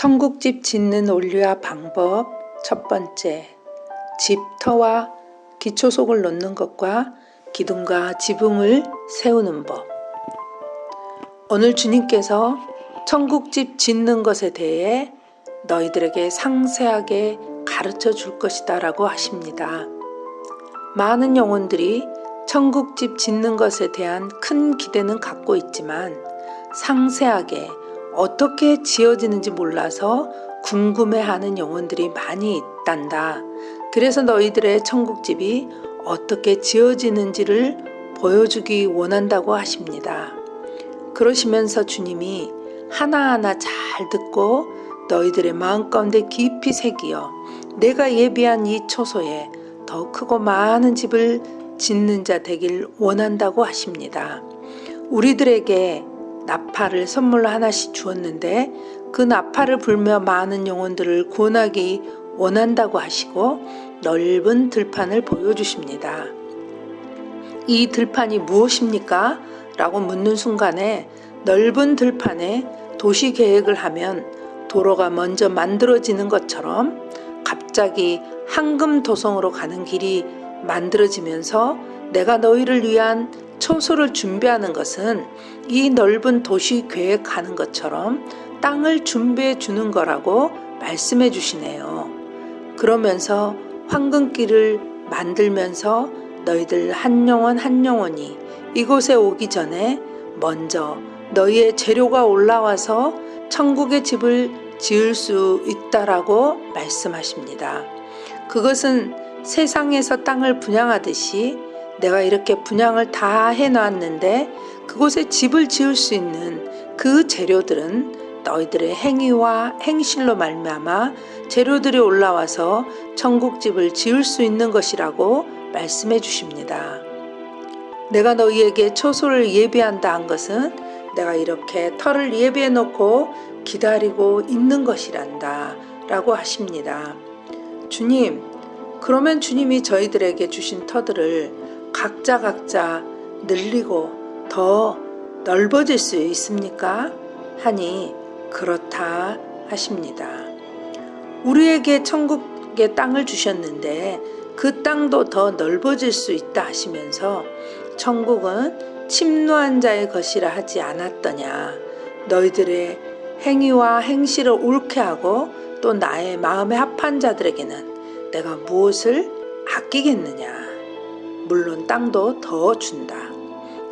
천국집 짓는 원리와 방법 첫 번째 집터와 기초속을 놓는 것과 기둥과 지붕을 세우는 법 오늘 주님께서 천국집 짓는 것에 대해 너희들에게 상세하게 가르쳐 줄 것이다 라고 하십니다. 많은 영혼들이 천국집 짓는 것에 대한 큰 기대는 갖고 있지만 상세하게 어떻게 지어지는지 몰라서 궁금해하는 영혼들이 많이 있단다. 그래서 너희들의 천국집이 어떻게 지어지는지를 보여주기 원한다고 하십니다. 그러시면서 주님이 하나하나 잘 듣고 너희들의 마음 가운데 깊이 새기어 내가 예비한 이 초소에 더 크고 많은 집을 짓는 자 되길 원한다고 하십니다. 우리들에게 나팔을 선물로 하나씩 주었는데 그 나팔을 불며 많은 영혼들을 구원하기 원한다고 하시고 넓은 들판을 보여주십니다. 이 들판이 무엇입니까? 라고 묻는 순간에 넓은 들판에 도시 계획을 하면 도로가 먼저 만들어지는 것처럼 갑자기 황금 도성으로 가는 길이 만들어지면서 내가 너희를 위한 초소를 준비하는 것은 이 넓은 도시 계획하는 것처럼 땅을 준비해 주는 거라고 말씀해 주시네요. 그러면서 황금길을 만들면서 너희들 한 영혼 한 영혼이 이곳에 오기 전에 먼저 너희의 재료가 올라와서 천국의 집을 지을 수 있다라고 말씀하십니다. 그것은 세상에서 땅을 분양하듯이 내가 이렇게 분양을 다 해놨는데 그곳에 집을 지을 수 있는 그 재료들은 너희들의 행위와 행실로 말미암아 재료들이 올라와서 천국집을 지을 수 있는 것이라고 말씀해 주십니다. 내가 너희에게 초소를 예비한다 한 것은 내가 이렇게 털을 예비해 놓고 기다리고 있는 것이란다 라고 하십니다. 주님, 그러면 주님이 저희들에게 주신 터들을 각자 각자 늘리고 더 넓어질 수 있습니까? 하니 그렇다 하십니다. 우리에게 천국의 땅을 주셨는데 그 땅도 더 넓어질 수 있다 하시면서 천국은 침노한 자의 것이라 하지 않았더냐. 너희들의 행위와 행실을 옳게 하고 또 나의 마음에 합한 자들에게는 내가 무엇을 아끼겠느냐. 물론 땅도 더 준다.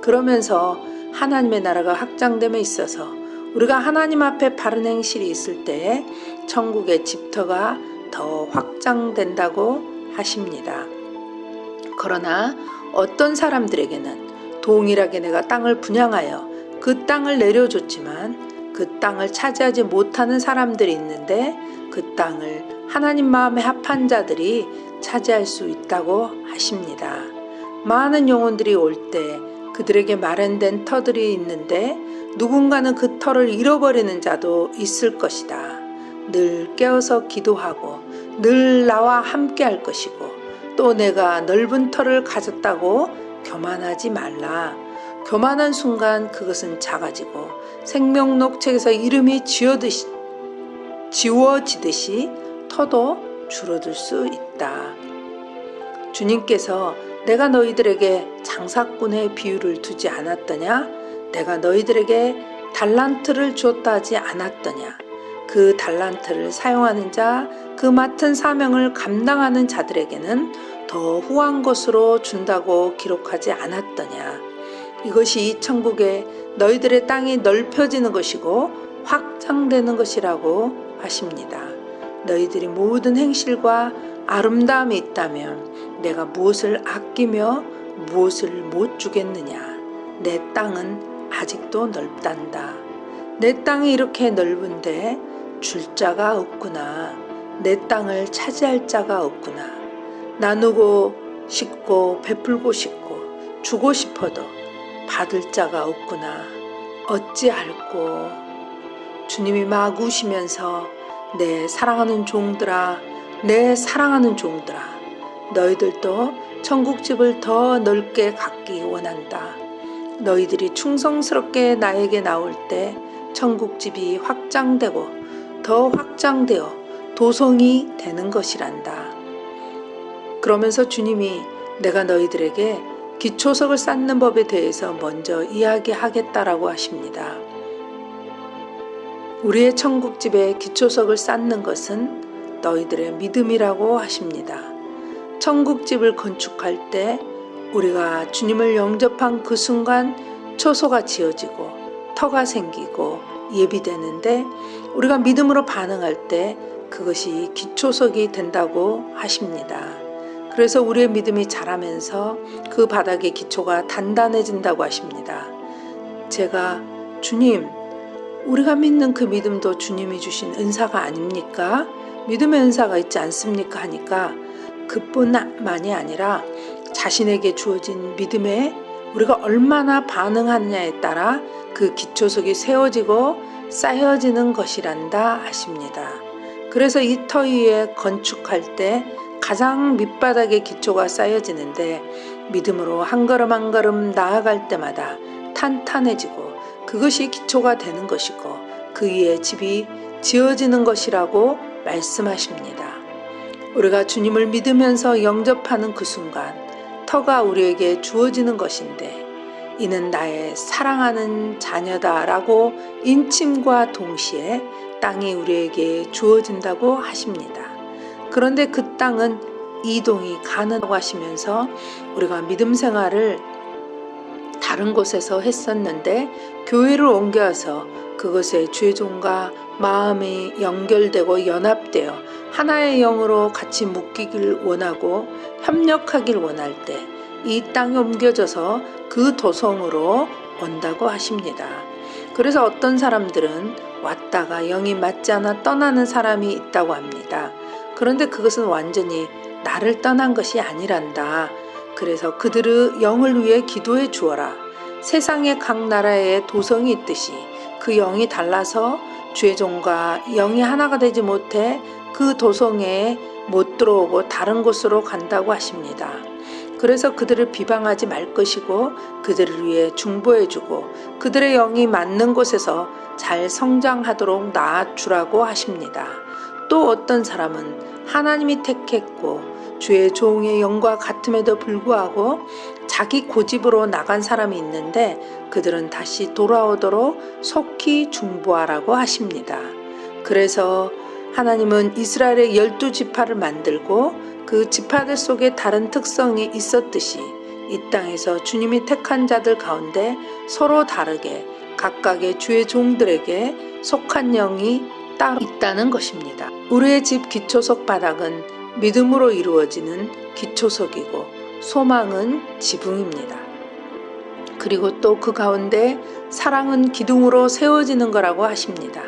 그러면서 하나님의 나라가 확장됨에 있어서 우리가 하나님 앞에 바른 행실이 있을 때 천국의 집터가 더 확장된다고 하십니다. 그러나 어떤 사람들에게는 동일하게 내가 땅을 분양하여 그 땅을 내려줬지만 그 땅을 차지하지 못하는 사람들이 있는데 그 땅을 하나님 마음에 합한 자들이 차지할 수 있다고 하십니다. 많은 영혼들이 올 때 그들에게 마련된 터들이 있는데 누군가는 그 터를 잃어버리는 자도 있을 것이다. 늘 깨어서 기도하고 늘 나와 함께 할 것이고 또 내가 넓은 터를 가졌다고 교만하지 말라. 교만한 순간 그것은 작아지고 생명록 책에서 이름이 지워듯이, 지워지듯이 터도 줄어들 수 있다. 주님께서 내가 너희들에게 장사꾼의 비유를 두지 않았더냐? 내가 너희들에게 달란트를 주었다 하지 않았더냐? 그 달란트를 사용하는 자, 그 맡은 사명을 감당하는 자들에게는 더 후한 것으로 준다고 기록하지 않았더냐? 이것이 천국에 너희들의 땅이 넓혀지는 것이고 확장되는 것이라고 하십니다. 너희들이 모든 행실과 아름다움이 있다면 내가 무엇을 아끼며 무엇을 못 주겠느냐? 내 땅은 아직도 넓단다. 내 땅이 이렇게 넓은데 줄 자가 없구나. 내 땅을 차지할 자가 없구나. 나누고 싶고 베풀고 싶고 주고 싶어도 받을 자가 없구나. 어찌할꼬. 주님이 막 우시면서 내 사랑하는 종들아, 내 사랑하는 종들아, 너희들도 천국집을 더 넓게 갖기 원한다. 너희들이 충성스럽게 나에게 나올 때 천국집이 확장되고 더 확장되어 도성이 되는 것이란다. 그러면서 주님이 내가 너희들에게 기초석을 쌓는 법에 대해서 먼저 이야기하겠다라고 하십니다. 우리의 천국집에 기초석을 쌓는 것은 너희들의 믿음이라고 하십니다. 천국집을 건축할 때 우리가 주님을 영접한 그 순간 초소가 지어지고 터가 생기고 예비되는데 우리가 믿음으로 반응할 때 그것이 기초석이 된다고 하십니다. 그래서 우리의 믿음이 자라면서 그 바닥의 기초가 단단해진다고 하십니다. 제가 주님, 우리가 믿는 그 믿음도 주님이 주신 은사가 아닙니까? 믿음의 은사가 있지 않습니까? 하니까 그뿐만이 아니라 자신에게 주어진 믿음에 우리가 얼마나 반응하느냐에 따라 그 기초석이 세워지고 쌓여지는 것이란다 하십니다. 그래서 이 터 위에 건축할 때 가장 밑바닥에 기초가 쌓여지는데 믿음으로 한 걸음 한 걸음 나아갈 때마다 탄탄해지고 그것이 기초가 되는 것이고 그 위에 집이 지어지는 것이라고 말씀하십니다. 우리가 주님을 믿으면서 영접하는 그 순간 터가 우리에게 주어지는 것인데 이는 나의 사랑하는 자녀다라고 인침과 동시에 땅이 우리에게 주어진다고 하십니다. 그런데 그 땅은 이동이 가능하고 하시면서 우리가 믿음 생활을 다른 곳에서 했었는데 교회를 옮겨서 그것에 죄종과 마음이 연결되고 연합되어 하나의 영으로 같이 묶이길 원하고 협력하길 원할 때 이 땅에 옮겨져서 그 도성으로 온다고 하십니다. 그래서 어떤 사람들은 왔다가 영이 맞지 않아 떠나는 사람이 있다고 합니다. 그런데 그것은 완전히 나를 떠난 것이 아니란다. 그래서 그들의 영을 위해 기도해 주어라. 세상의 각 나라에 도성이 있듯이 그 영이 달라서 죄종과 영이 하나가 되지 못해 그 도성에 못 들어오고 다른 곳으로 간다고 하십니다. 그래서 그들을 비방하지 말 것이고 그들을 위해 중보해주고 그들의 영이 맞는 곳에서 잘 성장하도록 낳아주라고 하십니다. 또 어떤 사람은 하나님이 택했고 주의 종의 영과 같음에도 불구하고 자기 고집으로 나간 사람이 있는데 그들은 다시 돌아오도록 속히 중보하라고 하십니다. 그래서 하나님은 이스라엘의 열두 지파를 만들고 그 지파들 속에 다른 특성이 있었듯이 이 땅에서 주님이 택한 자들 가운데 서로 다르게 각각의 주의 종들에게 속한 영이 따로 있다는 것입니다. 우리의 집 기초석 바닥은 믿음으로 이루어지는 기초석이고 소망은 지붕입니다. 그리고 또 그 가운데 사랑은 기둥으로 세워지는 거라고 하십니다.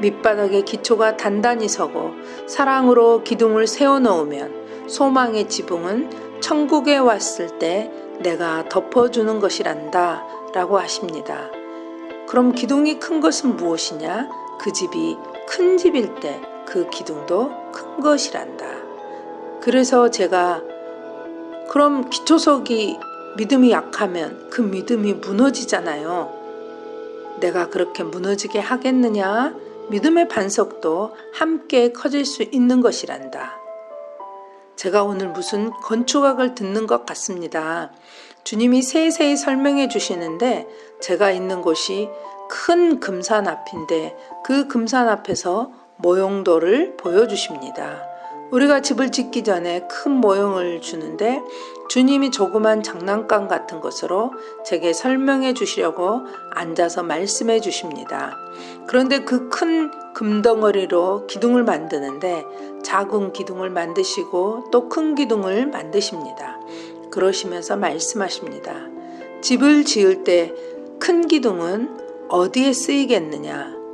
밑바닥에 기초가 단단히 서고 사랑으로 기둥을 세워 놓으면 소망의 지붕은 천국에 왔을 때 내가 덮어주는 것이란다 라고 하십니다. 그럼 기둥이 큰 것은 무엇이냐? 그 집이 큰 집일 때 그 기둥도 큰 것이란다. 그래서 제가 그럼 기초석이 믿음이 약하면 그 믿음이 무너지잖아요. 내가 그렇게 무너지게 하겠느냐? 믿음의 반석도 함께 커질 수 있는 것이란다. 제가 오늘 무슨 건축학을 듣는 것 같습니다. 주님이 세세히 설명해 주시는데 제가 있는 곳이 큰 금산 앞인데 그 금산 앞에서 모형도를 보여주십니다. 우리가 집을 짓기 전에 큰 모형을 주는데 주님이 조그만 장난감 같은 것으로 제게 설명해 주시려고 앉아서 말씀해 주십니다. 그런데 그 큰 금덩어리로 기둥을 만드는데 작은 기둥을 만드시고 또 큰 기둥을 만드십니다. 그러시면서 말씀하십니다. 집을 지을 때 큰 기둥은 어디에 쓰이겠느냐?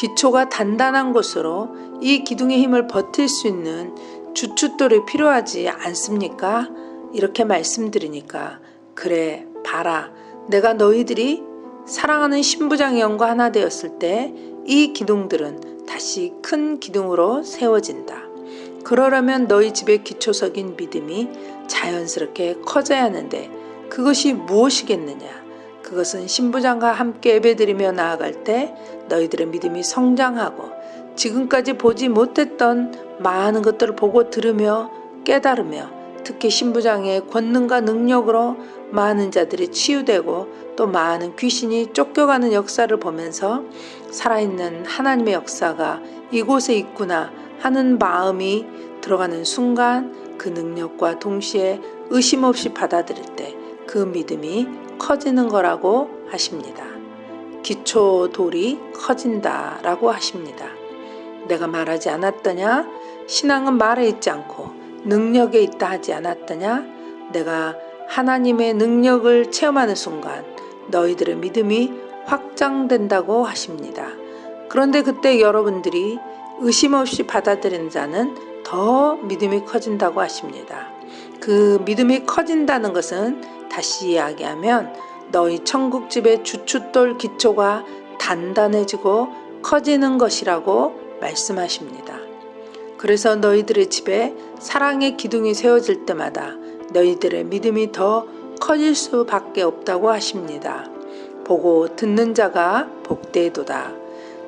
기초가 단단한 곳으로 이 기둥의 힘을 버틸 수 있는 주춧돌이 필요하지 않습니까? 이렇게 말씀드리니까 그래 봐라 내가 너희들이 사랑하는 신부장의 영과 하나 되었을 때 이 기둥들은 다시 큰 기둥으로 세워진다. 그러려면 너희 집의 기초석인 믿음이 자연스럽게 커져야 하는데 그것이 무엇이겠느냐? 그것은 신부장과 함께 예배드리며 나아갈 때 너희들의 믿음이 성장하고 지금까지 보지 못했던 많은 것들을 보고 들으며 깨달으며 특히 신부장의 권능과 능력으로 많은 자들이 치유되고 또 많은 귀신이 쫓겨가는 역사를 보면서 살아있는 하나님의 역사가 이곳에 있구나 하는 마음이 들어가는 순간 그 능력과 동시에 의심 없이 받아들일 때 그 믿음이 커지는 거라고 하십니다. 기초 돌이 커진다 라고 하십니다. 내가 말하지 않았더냐? 신앙은 말에 있지 않고 능력에 있다 하지 않았더냐? 내가 하나님의 능력을 체험하는 순간 너희들의 믿음이 확장된다고 하십니다. 그런데 그때 여러분들이 의심 없이 받아들이는 자는 더 믿음이 커진다고 하십니다. 그 믿음이 커진다는 것은 다시 이야기하면 너희 천국집의 주춧돌 기초가 단단해지고 커지는 것이라고 말씀하십니다. 그래서 너희들의 집에 사랑의 기둥이 세워질 때마다 너희들의 믿음이 더 커질 수밖에 없다고 하십니다. 보고 듣는 자가 복되도다.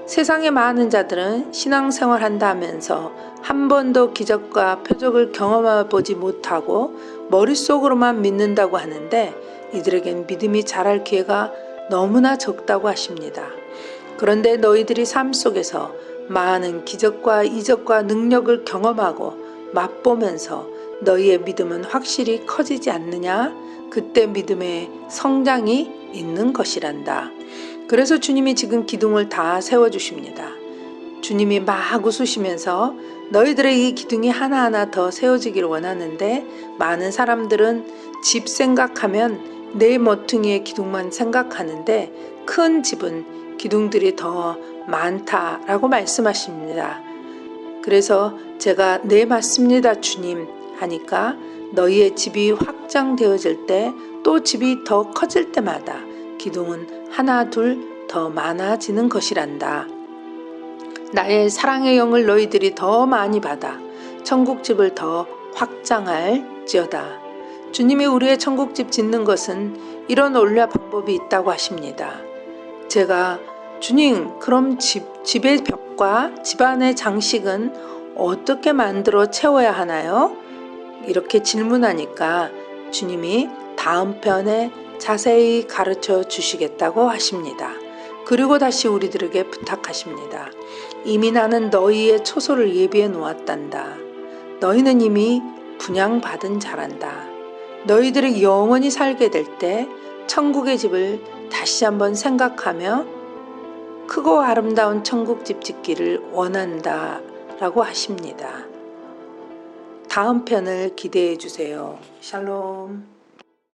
세상의 많은 자들은 신앙생활 한다 하면서 한 번도 기적과 표적을 경험해 보지 못하고 머릿속으로만 믿는다고 하는데 이들에겐 믿음이 자랄 기회가 너무나 적다고 하십니다. 그런데 너희들이 삶 속에서 많은 기적과 이적과 능력을 경험하고 맛보면서 너희의 믿음은 확실히 커지지 않느냐? 그때 믿음의 성장이 있는 것이란다. 그래서 주님이 지금 기둥을 다 세워주십니다. 주님이 막 웃으시면서 너희들의 이 기둥이 하나하나 더 세워지기를 원하는데 많은 사람들은 집 생각하면 내 모퉁이의 기둥만 생각하는데 큰 집은 기둥들이 더 많다라고 말씀하십니다. 그래서 제가 네 맞습니다 주님 하니까 너희의 집이 확장되어질 때 또 집이 더 커질 때마다 기둥은 하나 둘 더 많아지는 것이란다. 나의 사랑의 영을 너희들이 더 많이 받아 천국집을 더 확장할지어다. 주님이 우리의 천국집 짓는 것은 이런 원리 방법이 있다고 하십니다. 제가 주님, 그럼 집, 집의 벽과 집안의 장식은 어떻게 만들어 채워야 하나요? 이렇게 질문하니까 주님이 다음 편에 자세히 가르쳐 주시겠다고 하십니다. 그리고 다시 우리들에게 부탁하십니다. 이미 나는 너희의 초소를 예비해 놓았단다. 너희는 이미 분양받은 자란다. 너희들이 영원히 살게 될 때 천국의 집을 다시 한번 생각하며 크고 아름다운 천국 집 짓기를 원한다. 라고 하십니다. 다음 편을 기대해 주세요. 샬롬.